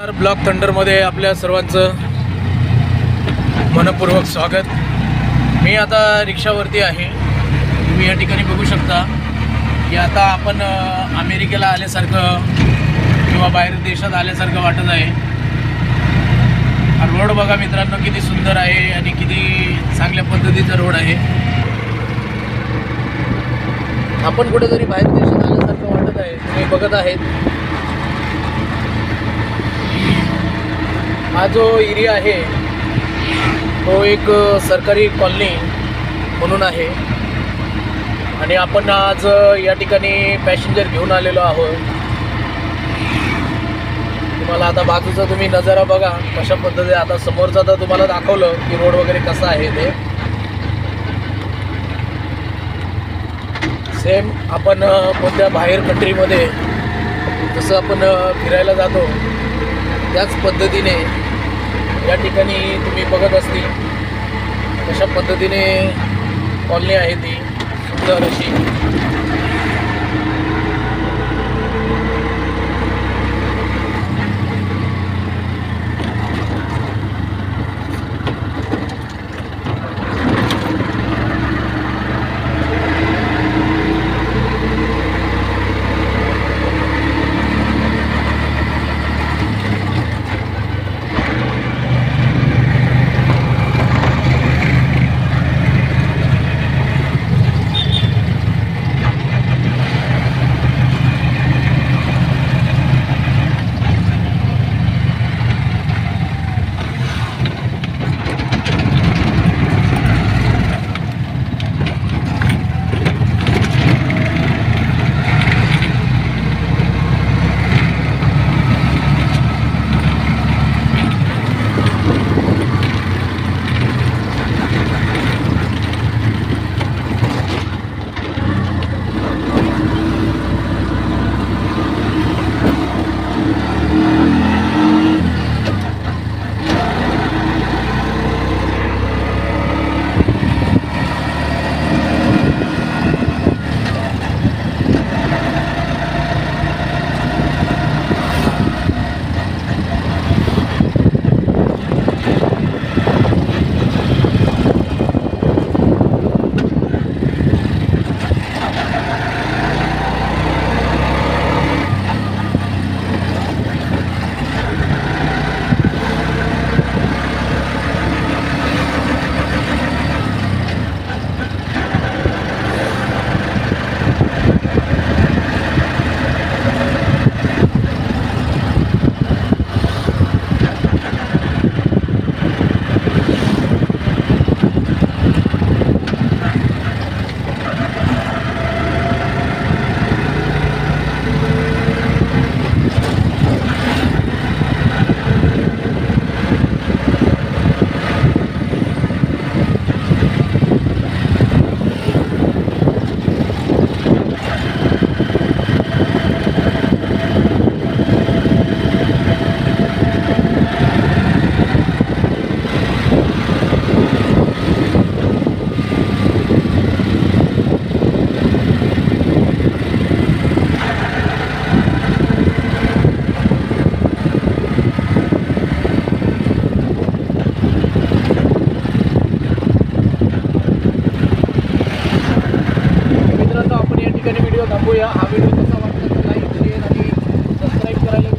तर ब्लॉक थंडरमध्ये आपल्या सर्वांचं. मनपूर्वक स्वागत. मी आता रिक्षावरती आहे. तुम्ही या ठिकाणी बघू शकता की आता आपण अमेरिकेला आल्यासारखं किंवा बाहेर देशात आल्यासारखं वाटत आहे. रोड बघा मित्रांनो किती सुंदर आहे आणि किती चांगल्या पद्धतीचा रोड आहे. आपण कुठेतरी बाहेर देशात आल्यासारखं वाटत आहे. तुम्ही बघत आहेत. हा जो एरिया आहे तो एक सरकारी कॉलनी म्हणून आहे. आणि आपण आज या ठिकाणी पॅसेंजर घेऊन आलेलो आहोत. तुम्हाला आता बाजूचा तुम्ही नजारा बघा कशा पद्धतीने आता समोरचा तर तुम्हाला दाखवलं की रोड वगैरे कसा आहे ते. सेम आपण कोणत्या बाहेर कंट्रीमध्ये जसं आपण फिरायला जातो त्याच पद्धतीने या ठिकाणी तुम्ही बघत असतील कशा पद्धतीने कॉलनी आहे ती. सुंदर अशी. ठिकाणी व्हिडिओ थांबूया. हा व्हिडिओ कसा वाटला लाईक शेअर आणि सबस्क्राईब करायला